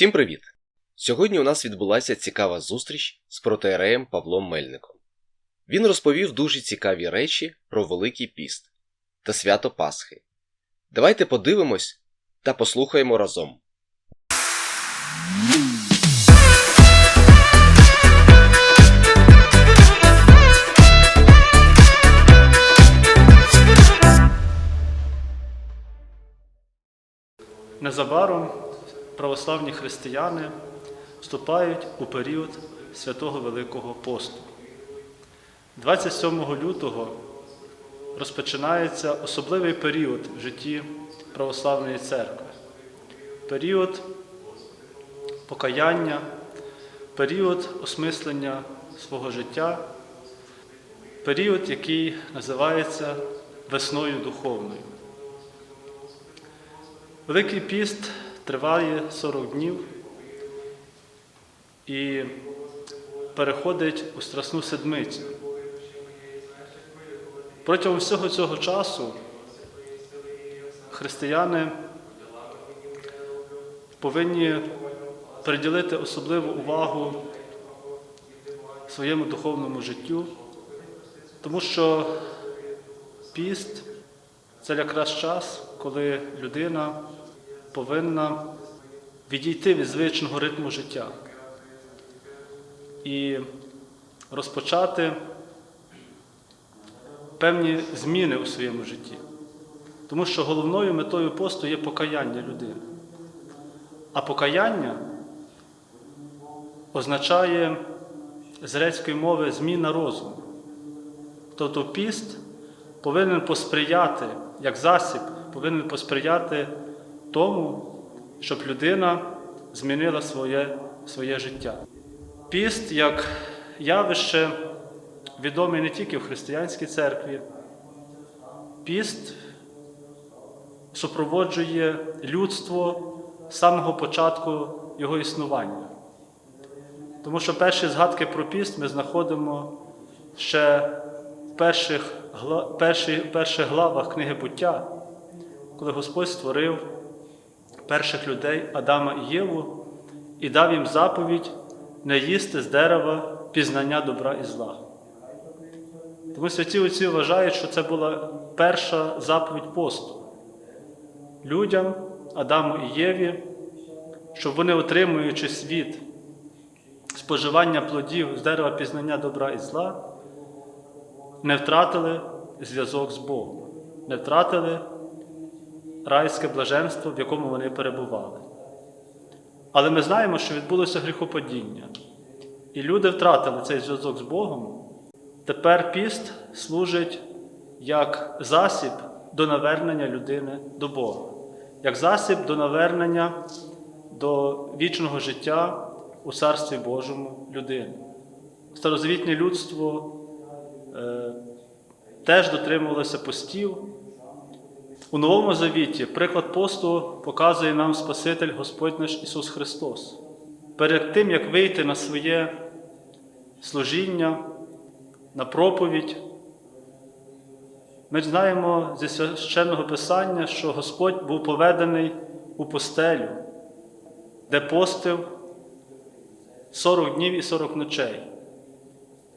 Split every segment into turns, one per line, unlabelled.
Всім привіт! Сьогодні у нас відбулася цікава зустріч з протеереєм Павлом Мельником. Він розповів дуже цікаві речі про Великий Піст та свято Пасхи. Давайте подивимось та послухаємо разом.
Незабаром православні християни вступають у період святого Великого посту. 27 лютого розпочинається особливий період в житті православної церкви. Період покаяння, період осмислення свого життя, період, який називається весною духовною. Великий піст триває 40 днів і переходить у Страсну седмицю. Протягом всього цього часу християни повинні приділити особливу увагу своєму духовному життю, тому що піст це якраз час, коли людина повинна відійти від звичного ритму життя і розпочати певні зміни у своєму житті. Тому що головною метою посту є покаяння людини. А покаяння означає з грецької мови зміна розуму. Тобто піст повинен посприяти, як засіб, повинен посприяти тому, щоб людина змінила своє, своє життя. Піст як явище відомий не тільки в християнській церкві, піст супроводжує людство з самого початку його існування. Тому що перші згадки про піст ми знаходимо ще в перших, перших, перших главах книги буття, коли Господь створив перших людей Адама і Єву і дав їм заповідь не їсти з дерева пізнання добра і зла. Тому святі отці вважають, що це була перша заповідь посту людям, Адаму і Єві, щоб вони, отримуючи світ споживання плодів з дерева пізнання добра і зла, не втратили зв'язок з Богом, не втратили райське блаженство, в якому вони перебували. Але ми знаємо, що відбулося гріхопадіння, і люди втратили цей зв'язок з Богом. Тепер піст служить як засіб до навернення людини до Бога, як засіб до навернення до вічного життя у Царстві Божому людини. Старозвітнє людство е, теж дотримувалося постів. У Новому Завіті приклад посту показує нам Спаситель Господь наш Ісус Христос. Перед тим, як вийти на своє служіння, на проповідь, ми знаємо зі священного Писання, що Господь був поведений у постелю, де постив 40 днів і 40 ночей,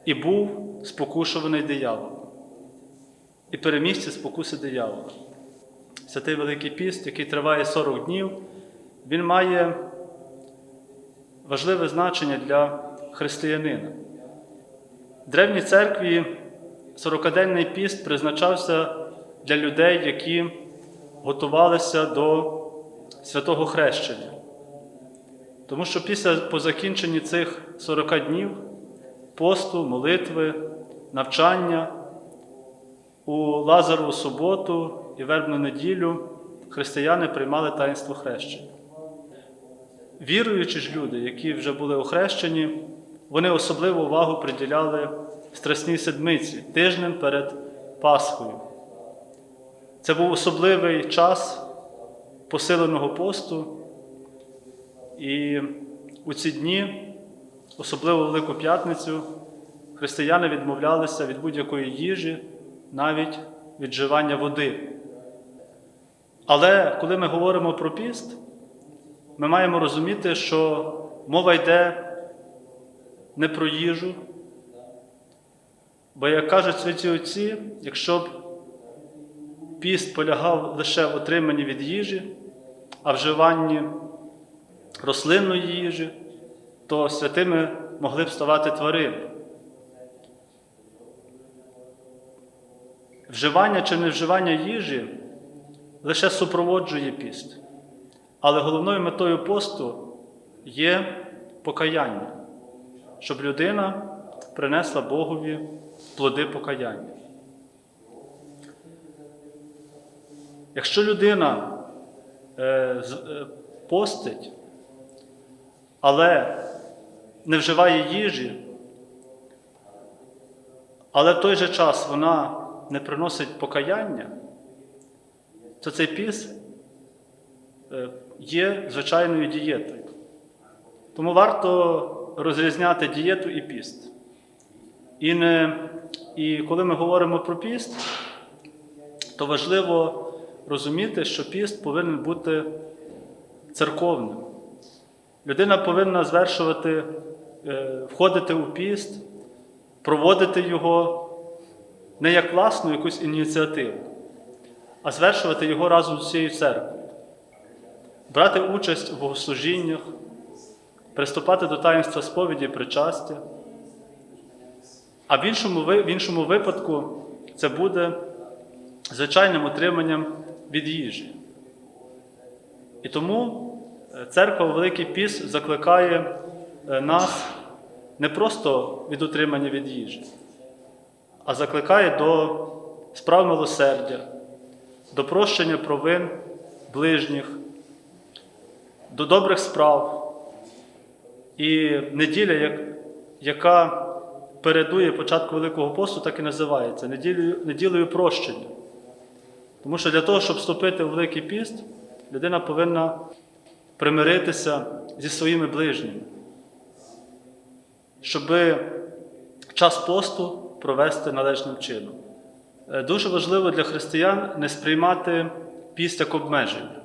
і був спокушуваний дияволом, і перемігся спокуси диявола. Святий Великий Піст, який триває 40 днів, він має важливе значення для християнина. В Древній церкві 40-денний піст призначався для людей, які готувалися до святого хрещення. Тому що після по закінченні цих 40 днів посту, молитви, навчання у Лазарову суботу і вербну неділю християни приймали таїнство хрещення. Віруючі ж люди, які вже були охрещені, вони особливу увагу приділяли Страсній седмиці, тижнем перед Пасхою. Це був особливий час посиленого посту, і у ці дні, особливо Велику П'ятницю, християни відмовлялися від будь-якої їжі, навіть від вживання води. Але коли ми говоримо про піст, ми маємо розуміти, що мова йде не про їжу. Бо, як кажуть святі отці, якщо б піст полягав лише в отриманні від їжі, а вживанні рослинної їжі, то святими могли б ставати тварини. Вживання чи невживання їжі лише супроводжує піст. Але головною метою посту є покаяння, щоб людина принесла Богові плоди покаяння. Якщо людина е, е, постить, але не вживає їжі, але в той же час вона не приносить покаяння, то цей піс е, є звичайною дієтою. Тому варто розрізняти дієту і піст. І, не, і коли ми говоримо про піст, то важливо розуміти, що піст повинен бути церковним. Людина повинна звершувати, е, входити у піст, проводити його не як власну якусь ініціативу, а звершувати його разом з усією церквою, брати участь у богослужіннях, приступати до таїнства сповіді причастя. А в іншому, в іншому випадку це буде звичайним утриманням від їжі. І тому е, церква Великий Піс закликає е, нас не просто від утримання від їжі, а закликає до справ милосердя, до прощення провин ближніх, до добрих справ. І неділя, яка передує початку Великого посту, так і називається неділею, неділею прощення. Тому що для того, щоб вступити в Великий піст, людина повинна примиритися зі своїми ближніми, щоб час посту провести належним чином. Е, Дуже важливо для християн не сприймати піст як обмеження.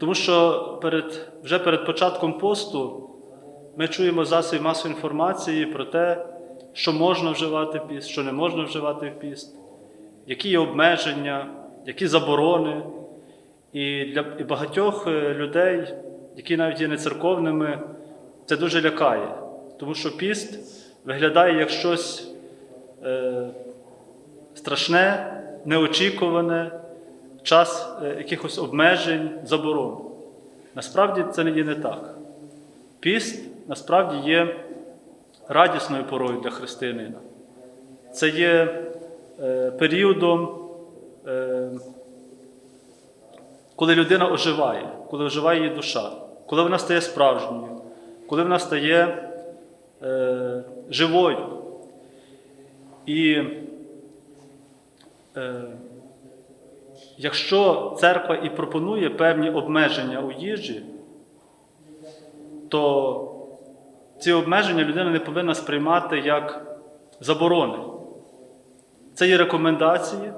Тому що перед, вже перед початком посту ми чуємо засобі масової інформації про те, що можна вживати в піст, що не можна вживати в піст, які є обмеження, які заборони. І для і багатьох е, людей, які навіть є нецерковними, це дуже лякає, тому що піст виглядає як щось е, страшне, неочікуване, час е, якихось обмежень, заборон. Насправді це не є не так. Піст насправді є радісною порою для християнина. Це є е, періодом, е, коли людина оживає, коли оживає її душа, коли вона стає справжньою, коли вона стає живою. І якщо церква і пропонує певні обмеження у їжі, то ці обмеження людина не повинна сприймати як заборони. Це є рекомендації,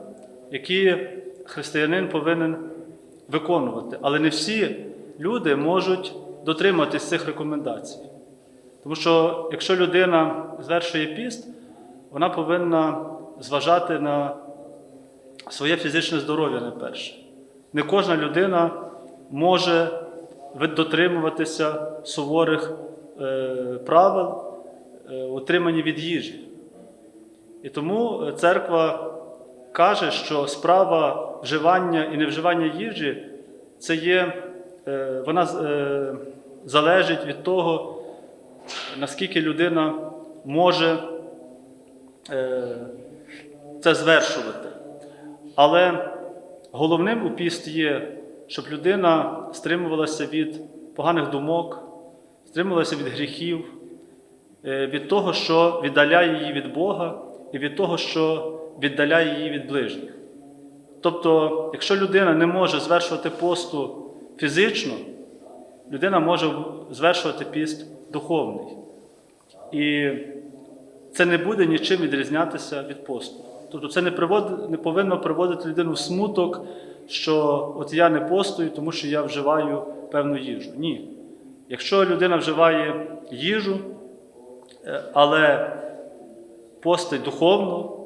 які християнин повинен виконувати. Але не всі люди можуть дотримуватись цих рекомендацій. Тому що якщо людина звершує піст, вона повинна зважати на своє фізичне здоров'я найперше. Не кожна людина може дотримуватися суворих е, правил, е, утримані від їжі. І тому церква каже, що справа вживання і невживання їжі це є, е, вона залежить від того, наскільки людина може це звершувати. Але головним у піст є, щоб людина стримувалася від поганих думок, стримувалася від гріхів, е, від того, що віддаляє її від Бога, і від того, що віддаляє її від ближніх. Тобто, якщо людина не може звершувати посту фізично, людина може звершувати піст духовний. І це не буде нічим відрізнятися від посту. Тобто це не, привод, не повинно приводити людину в смуток, що от я не постую, тому що я вживаю певну їжу. Ні. Якщо людина вживає їжу, е, але постить духовно,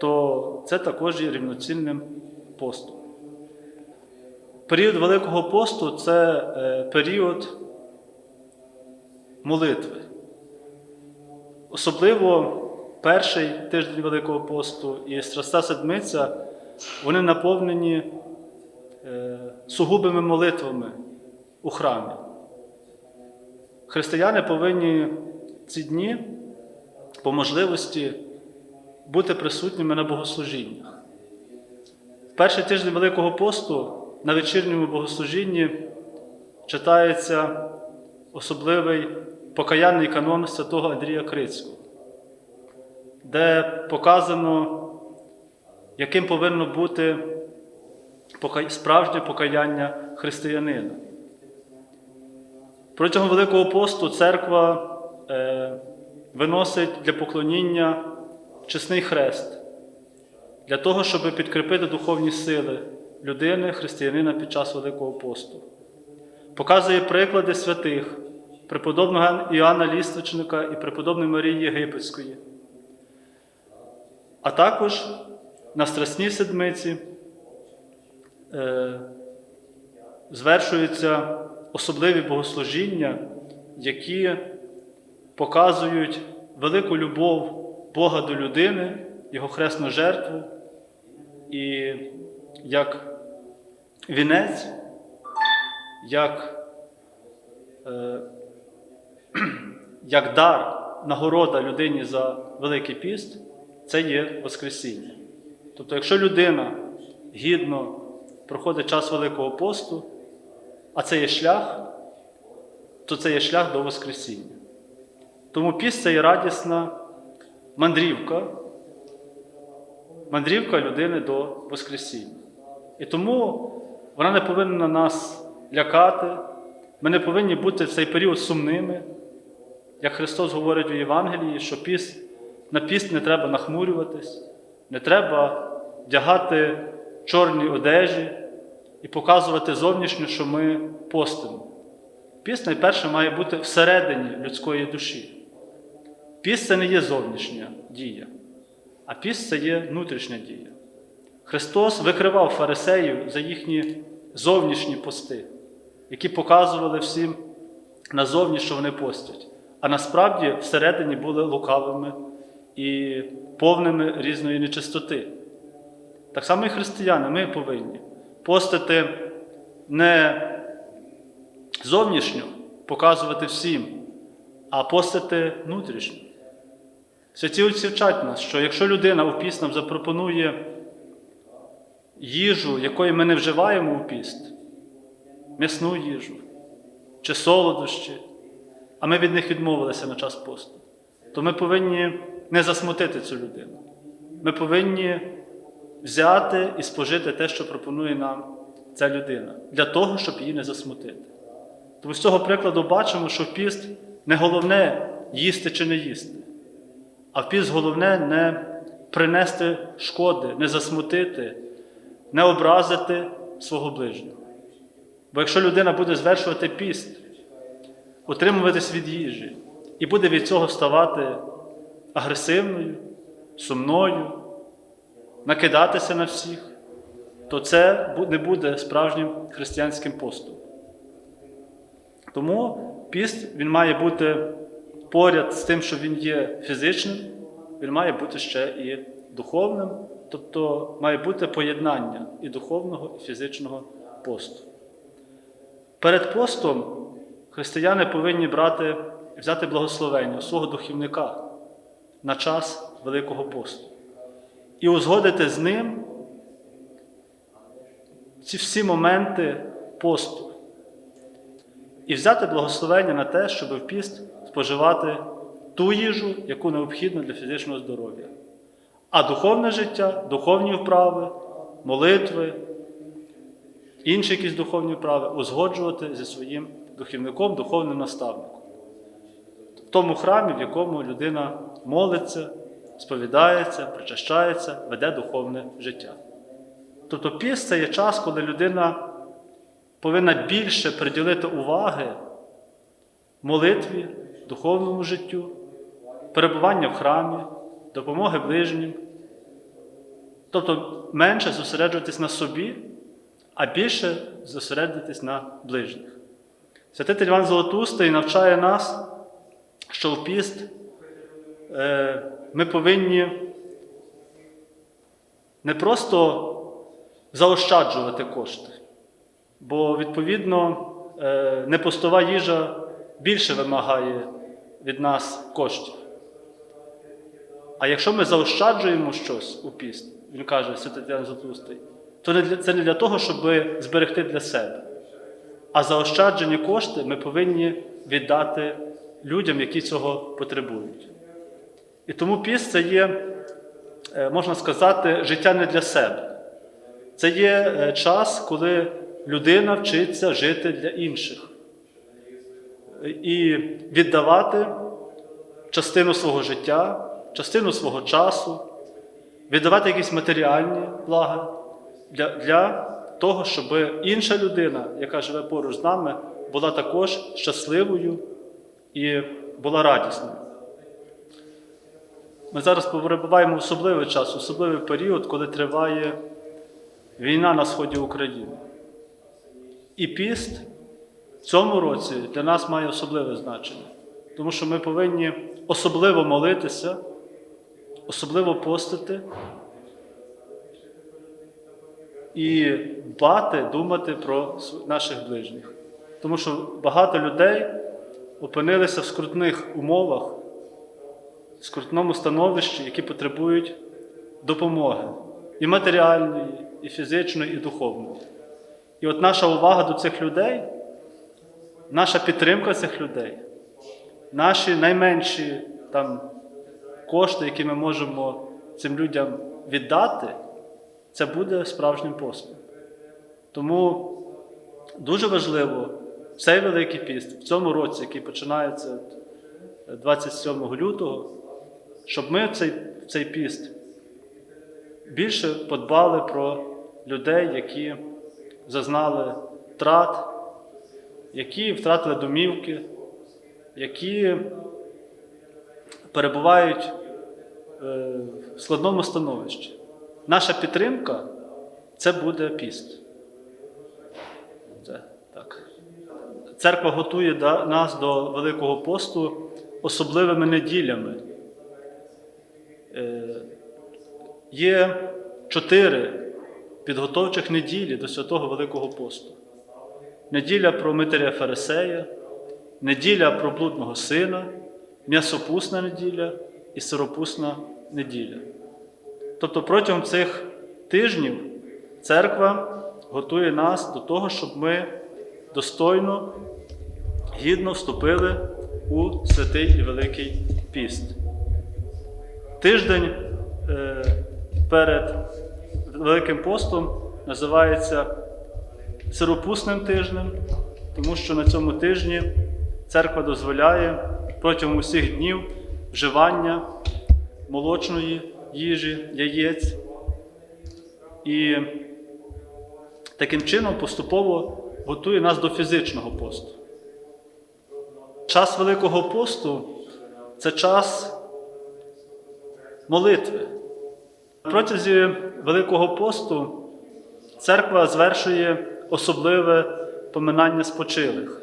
то це також є рівноцінним постом. Період Великого посту це е, період молитви. Особливо перший тиждень Великого посту і Страста Седмиця, вони наповнені е, сугубими молитвами у храмі. Християни повинні ці дні по можливості бути присутніми на богослужіннях. В перший тиждень Великого посту на вечірньому богослужінні читається особливий покаянний канон святого Андрія Крицького, де показано, яким повинно бути справжнє покаяння християнина. Протягом Великого посту церква е, виносить для поклоніння чесний хрест, для того, щоб підкріпити духовні сили людини, християнина під час Великого посту. Показує приклади святих, преподобного Іоанна Ліствичника і преподобної Марії Єгипетської. А також на Страсній Седмиці е, звершуються особливі богослужіння, які показують велику любов Бога до людини, Його хресну жертву, і як вінець, як, е, як дар, нагорода людині за Великий піст, це є Воскресіння. Тобто, якщо людина гідно проходить час Великого посту, а це є шлях, то це є шлях до Воскресіння. Тому піст це є радісна мандрівка, мандрівка людини до Воскресіння. І тому вона не повинна нас лякати, ми не повинні бути в цей період сумними. Як Христос говорить у Євангелії, що піст, на піст не треба нахмурюватись, не треба вдягати чорні одежі і показувати зовнішньо, що ми постимо. Піст найперше має бути всередині людської душі. Піст це не є зовнішня дія, а піст це є внутрішня дія. Христос викривав фарисеїв за їхні зовнішні пости, які показували всім назовні, що вони постять, а насправді всередині були лукавими і повними різної нечистоти. Так само і християни, ми повинні постити не зовнішньо, показувати всім, а постити внутрішньо. Святі отці вчать нас, що якщо людина у піст нам запропонує їжу, якої ми не вживаємо у піст, м'ясну їжу чи солодощі, а ми від них відмовилися на час посту, то ми повинні не засмутити цю людину. Ми повинні взяти і спожити те, що пропонує нам ця людина, для того, щоб її не засмутити. Тому з цього прикладу бачимо, що в піст не головне їсти чи не їсти, а в піст головне не принести шкоди, не засмутити, не образити свого ближнього. Бо якщо людина буде звершувати піст, утримуватись від їжі і буде від цього ставати агресивною, сумною, накидатися на всіх, то це не буде справжнім християнським постом. Тому піст він має бути поряд з тим, що він є фізичним, він має бути ще і духовним, тобто має бути поєднання і духовного, і фізичного посту. Перед постом християни повинні брати, взяти благословення свого духівника на час Великого посту і узгодити з ним ці всі моменти посту. І взяти благословення на те, щоб в піст споживати ту їжу, яку необхідно для фізичного здоров'я. А духовне життя, духовні вправи, молитви, інші якісь духовні вправи узгоджувати зі своїм духовником, духовним наставником. В тому храмі, в якому людина молиться, сповідається, причащається, веде духовне життя. Тобто піст це є час, коли людина повинна більше приділити уваги молитві, духовному життю, перебування в храмі, допомоги ближнім. Тобто менше зосереджуватись на собі, а більше зосередитись на ближніх. Святитель Іван Золотустий навчає нас, що в піст ми повинні не просто заощаджувати кошти, бо, відповідно, е, непостова їжа більше вимагає від нас коштів. А якщо ми заощаджуємо щось у піст, він каже, Святий Іван то це не для того, щоб зберегти для себе. А заощаджені кошти ми повинні віддати людям, які цього потребують. І тому піст це є, е, можна сказати, життя не для себе. Це є е, час, коли людина вчиться жити для інших і віддавати частину свого життя, частину свого часу, віддавати якісь матеріальні блага для, для того, щоб інша людина, яка живе поруч з нами, була також щасливою і була радісною. Ми зараз перебуваємо в особливий час, особливий період, коли триває війна на сході України. І піст в цьому році для нас має особливе значення, тому що ми повинні особливо молитися, особливо постити і дбати, думати про наших ближніх. Тому що багато людей опинилися в скрутних умовах, скрутному становищі, які потребують допомоги і матеріальної, і фізичної, і духовної. І от наша увага до цих людей, наша підтримка цих людей, наші найменші там, кошти, які ми можемо цим людям віддати, це буде справжнім постом. Тому дуже важливо цей Великий піст в цьому році, який починається 27 лютого, щоб ми в цей, в цей піст більше подбали про людей, які зазнали втрат, які втратили домівки, які перебувають е, в складному становищі. Наша підтримка це буде піст. Це так. Церква готує нас до Великого посту особливими неділями. Е, Є чотири підготовчих неділі до Святого Великого посту. Неділя про Митаря Фарисея, неділя про блудного сина, м'ясопусна неділя і сиропусна неділя. Тобто протягом цих тижнів церква готує нас до того, щоб ми достойно, гідно вступили у святий і великий піст. Тиждень е, перед Великим постом називається сиропусним тижнем, тому що на цьому тижні церква дозволяє протягом усіх днів вживання молочної їжі, яєць. І таким чином поступово готує нас до фізичного посту. Час Великого посту це час молитви. Протязі Великого посту церква звершує особливе поминання спочилих.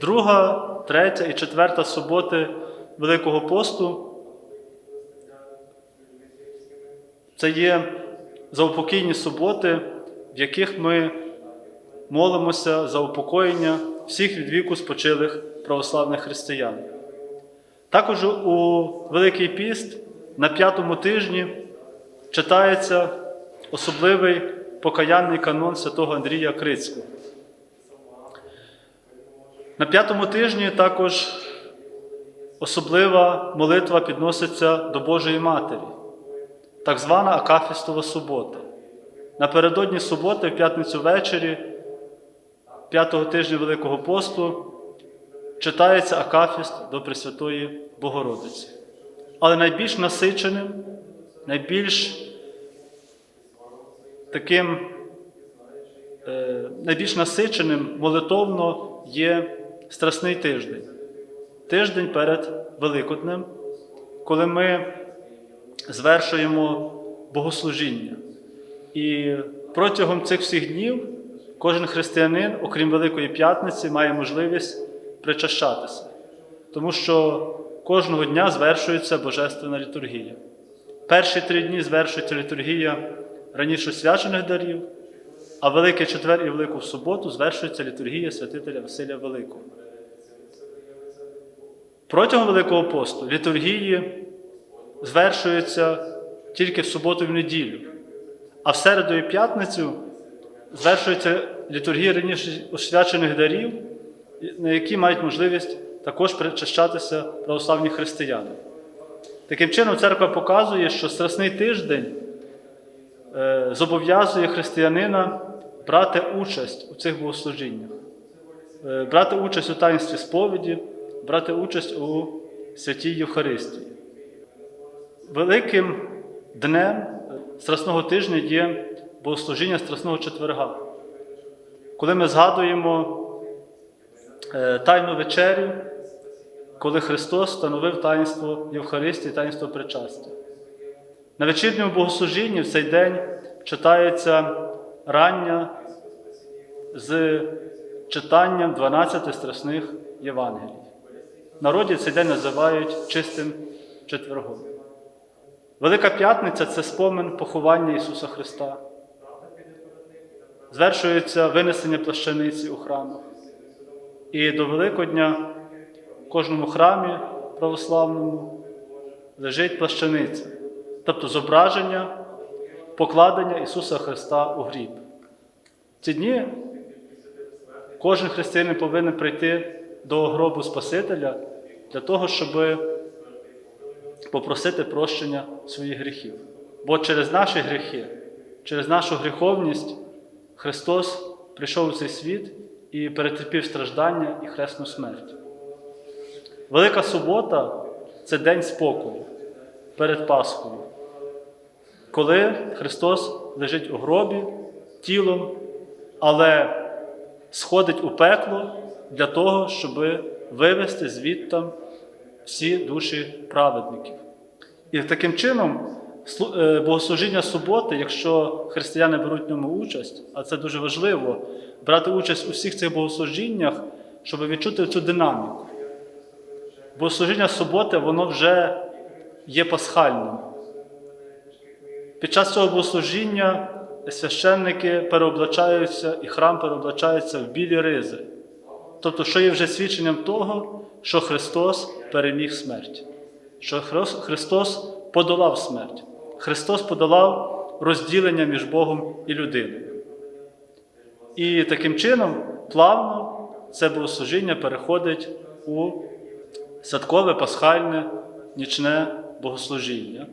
Друга, третя і четверта суботи Великого посту це є заупокійні суботи, в яких ми молимося за упокоєння всіх від віку спочилих православних християн. Також у Великий піст на п'ятому тижні читається особливий покаянний канон святого Андрія Крицького. На п'ятому тижні також особлива молитва підноситься до Божої Матері, так звана Акафістова субота. Напередодні суботи, в п'ятницю ввечері, п'ятого тижня Великого посту, читається Акафіст до Пресвятої Богородиці. Але найбільш насиченим, найбільш таким е, найбільш насиченим молитовно є Страсний тиждень. Тиждень перед Великоднем, коли ми звершуємо богослужіння. І протягом цих всіх днів кожен християнин, окрім Великої П'ятниці, має можливість причащатися, тому що кожного дня звершується Божественна літургія. Перші три дні звершується літургія раніше освячених дарів, а Великий четвер і Велику суботу звершується літургія святителя Василя Великого. Протягом Великого посту літургії звершуються тільки в суботу і в неділю, а в середу і п'ятницю звершується літургія раніше освячених дарів, на які мають можливість також причащатися православні християни. Таким чином, церква показує, що Страсний тиждень е, зобов'язує християнина брати участь у цих богослужіннях, е, брати участь у таїнстві сповіді, брати участь у святій Євхаристії. Великим днем Страсного тижня є богослужіння Страсного четверга, коли ми згадуємо е, Тайну вечерю, коли Христос встановив таїнство Євхаристії, таїнство причастя. На вечірньому богослужінні в цей день читається рання з читанням 12 страсних Євангелій. Народі цей день називають чистим четвергом. Велика П'ятниця це спомин поховання Ісуса Христа. Звершується винесення плащаниці у храмах. І до Великодня в кожному храмі православному лежить плащаниця, тобто зображення покладення Ісуса Христа у гріб. В ці дні кожен християнин повинен прийти до гробу Спасителя для того, щоб попросити прощення своїх гріхів. Бо через наші гріхи, через нашу гріховність Христос прийшов у цей світ і перетерпів страждання і хресну смерть. Велика субота це день спокою перед Пасхою, коли Христос лежить у гробі тілом, але сходить у пекло для того, щоб вивести звідтам всі душі праведників. І таким чином богослужіння суботи, якщо християни беруть в ньому участь, а це дуже важливо, брати участь у всіх цих богослужіннях, щоб відчути цю динаміку. Богослужіння суботи, воно вже є пасхальним. Під час цього богослужіння священники переоблачаються і храм переоблачається в білі ризи. Тобто, що є вже свідченням того, що Христос переміг смерть, що Христос подолав смерть, Христос подолав розділення між Богом і людиною. І таким чином, плавно це богослужіння переходить у святкове пасхальне нічне богослужіння.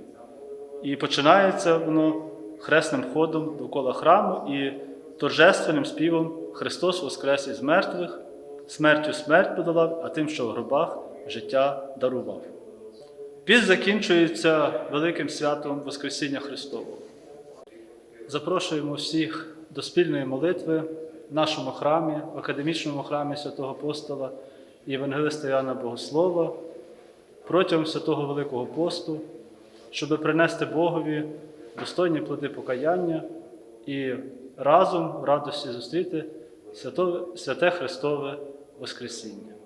І починається воно хресним ходом довкола храму і торжественним співом Христос воскрес із мертвих, смертю смерть подолав, а тим, що в гробах життя дарував. Піст закінчується великим святом Воскресіння Христового. Запрошуємо всіх до спільної молитви в нашому храмі, в академічному храмі святого апостола і Євангелиста Іоанна Богослова протягом святого Великого посту, щоб принести Богові достойні плоди покаяння і разом в радості зустріти святе Христове Воскресіння.